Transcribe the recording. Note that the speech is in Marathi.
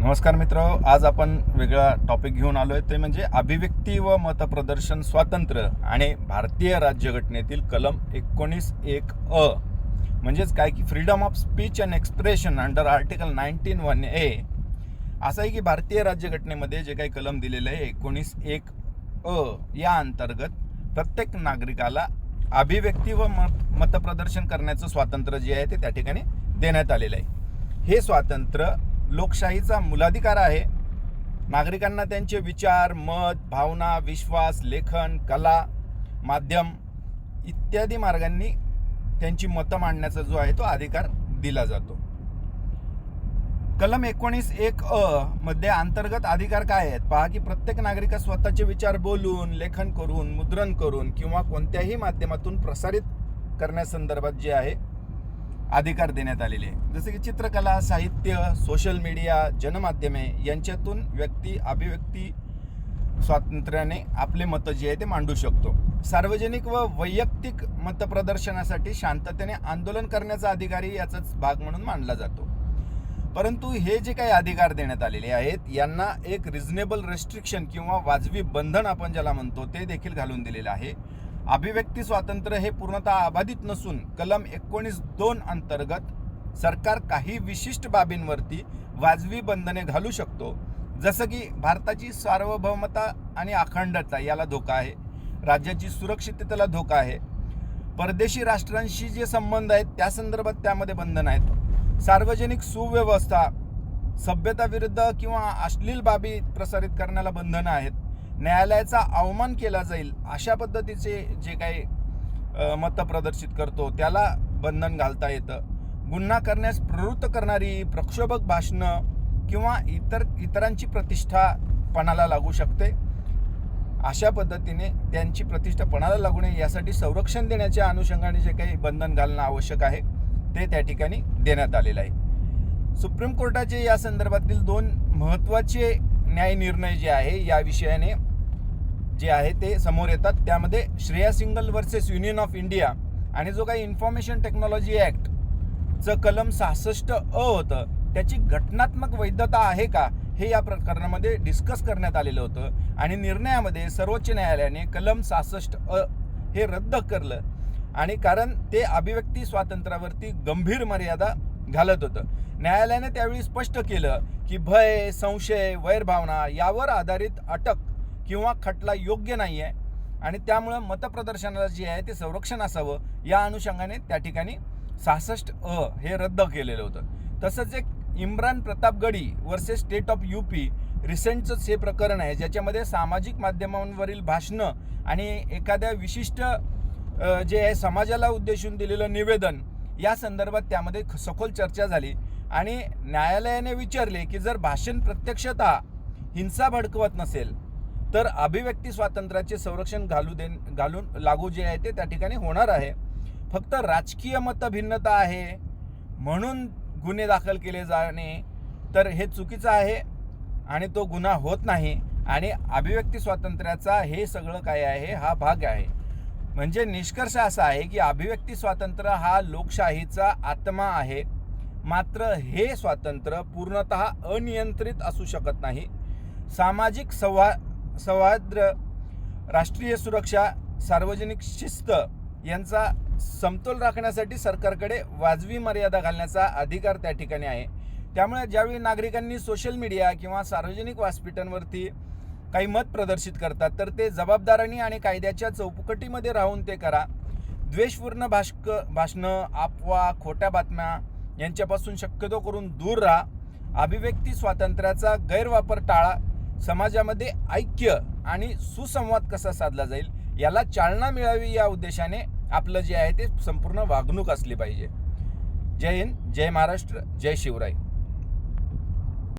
नमस्कार मित्र आज आपण वेगळा टॉपिक घेऊन आलो आहे ते म्हणजे अभिव्यक्ती व मतप्रदर्शन स्वातंत्र्य आणि भारतीय राज्यघटनेतील कलम एकोणीस एक अ. म्हणजेच काय की freedom of speech and expression under article nineteen one A असं आहे की भारतीय राज्यघटनेमध्ये जे काही कलम दिलेलं आहे एकोणीस एक अ या अंतर्गत प्रत्येक नागरिकाला अभिव्यक्ती व मत मतप्रदर्शन करण्याचं स्वातंत्र्य जे आहे ते त्या ठिकाणी देण्यात आलेलं आहे. हे स्वातंत्र्य लोकशाहीचा मूलाधिकार आहे. नागरिकांना त्यांचे विचार मत भावना विश्वास लेखन कला माध्यम इत्यादी मार्गांनी त्यांची मतं मांडण्याचा जो आहे तो अधिकार दिला जातो. कलम एकोणीस एक अ मध्ये अंतर्गत अधिकार काय आहेत? पहा की प्रत्येक नागरिकास स्वतःचे विचार बोलून लेखन करून मुद्रण करून किंवा कोणत्याही माध्यमातून प्रसारित करण्यासंदर्भात जे आहे अधिकार देण्यात आलेले आहे. जसे की चित्रकला साहित्य सोशल मीडिया जनमाध्यमे यांच्यातून व्यक्ती अभिव्यक्ती स्वातंत्र्याने आपले मतं जे आहे ते मांडू शकतो. सार्वजनिक व वैयक्तिक मतप्रदर्शनासाठी शांततेने आंदोलन करण्याचा अधिकारही याचाच भाग म्हणून मानला जातो. परंतु हे जे काही अधिकार देण्यात आलेले आहेत यांना एक रिझनेबल रेस्ट्रिक्शन किंवा वाजवी बंधन आपण ज्याला म्हणतो ते देखील घालून दिलेलं आहे. अभिव्यक्ती स्वातंत्र्य हे पूर्णतः अबाधित नसून कलम एकोणीस दोन अंतर्गत सरकार काही विशिष्ट बाबींवरती वाजवी बंधने घालू शकतो. जसं की भारताची सार्वभौमता आणि अखंडता याला धोका आहे. राज्याची सुरक्षिततेला धोका आहे. परदेशी राष्ट्रांशी जे संबंध आहेत त्या संदर्भात त्यामध्ये बंधन आहेत. सार्वजनिक सुव्यवस्था सभ्यता विरुद्ध किंवा अश्लील बाबी प्रसारित करण्याला बंधनं आहेत. न्यायालयाचा अवमान केला जाईल अशा पद्धतीचे जे काही मतं प्रदर्शित करतो त्याला बंधन घालता येतं. गुन्हा करण्यास प्रवृत्त करणारी प्रक्षोभक भाषणं किंवा इतर इतरांची प्रतिष्ठा पणाला लागू शकते. अशा पद्धतीने त्यांची प्रतिष्ठा पणाला लागू नये यासाठी संरक्षण देण्याच्या अनुषंगाने जे काही बंधन घालणं आवश्यक आहे ते त्या ठिकाणी देण्यात आलेलं आहे. सुप्रीम कोर्टाचे या संदर्भातील दोन महत्त्वाचे न्याय निर्णय जे आहे या विषयाने जे आहे ते समोर येतात. त्यामध्ये Shreya Singhal versus Union of India आणि जो काही इन्फॉर्मेशन टेक्नॉलॉजी ॲक्टचं कलम सहासष्ट अ होतं त्याची घटनात्मक वैधता आहे का हे या प्रकरणामध्ये डिस्कस करण्यात आलेलं होतं. आणि निर्णयामध्ये सर्वोच्च न्यायालयाने कलम सहासष्ट अ हे रद्द करलं. आणि कारण ते अभिव्यक्ती स्वातंत्र्यावरती गंभीर मर्यादा घालत होतं. न्यायालयाने त्यावेळी स्पष्ट केलं की भय संशय वैरभावना यावर आधारित अटक किंवा खटला योग्य नाही आहे आणि त्यामुळं मतप्रदर्शनाला जे आहे ते संरक्षण असावं या अनुषंगाने त्या ठिकाणी सहासष्ट अ हे रद्द केलेलं होतं. तसंच एक Imran Pratapgarhi versus State of U P रिसेंटचंच हे प्रकरण आहे ज्याच्यामध्ये सामाजिक माध्यमांवरील भाषणं आणि एखाद्या विशिष्ट जे आहे समाजाला उद्देशून दिलेलं निवेदन या संदर्भात त्यामध्ये ख- सखोल चर्चा झाली आणि न्यायालयाने विचारले की जर भाषण प्रत्यक्षतः हिंसा भडकवत नसेल तर अभिव्यक्ती स्वातंत्र्याचे संरक्षण घालू दे घालून लागू जे आहे ते त्या ठिकाणी होणार आहे. फक्त राजकीय मतभिन्नता आहे. म्हणून गुन्हे दाखल केले जाणे तर हे चुकीचं आहे आणि तो गुन्हा होत नाही आणि अभिव्यक्ती स्वातंत्र्याचा हे सगळं काय आहे हा भाग आहे. म्हणजे निष्कर्ष असा आहे की अभिव्यक्ती स्वातंत्र्य हा लोकशाहीचा आत्मा आहे. मात्र हे स्वातंत्र्य पूर्णत अनियंत्रित असू शकत नाही. सामाजिक संवा सौहार्द्र राष्ट्रीय सुरक्षा सार्वजनिक शिस्त यांचा समतोल राखण्यासाठी सरकारकडे वाजवी मर्यादा घालण्याचा अधिकार त्या ठिकाणी आहे. त्यामुळे ज्यावेळी नागरिकांनी सोशल मीडिया किंवा सार्वजनिक व्यासपीठांवरती काही मत प्रदर्शित करतात तर ते जबाबदारांनी आणि कायद्याच्या चौकटीमध्ये राहून ते करा. द्वेषपूर्ण भाषक भाषणं अफवा खोट्या बातम्या यांच्यापासून शक्यतो करून दूर राहा. अभिव्यक्ती स्वातंत्र्याचा गैरवापर टाळा. समाजामध्ये ऐक्य आणि सुसंवाद कसा साधला जाईल याला चालना मिळावी या उद्देशाने आपलं जे आहे ते संपूर्ण वागणूक असली पाहिजे. जय हिंद जय महाराष्ट्र जय शिवराय.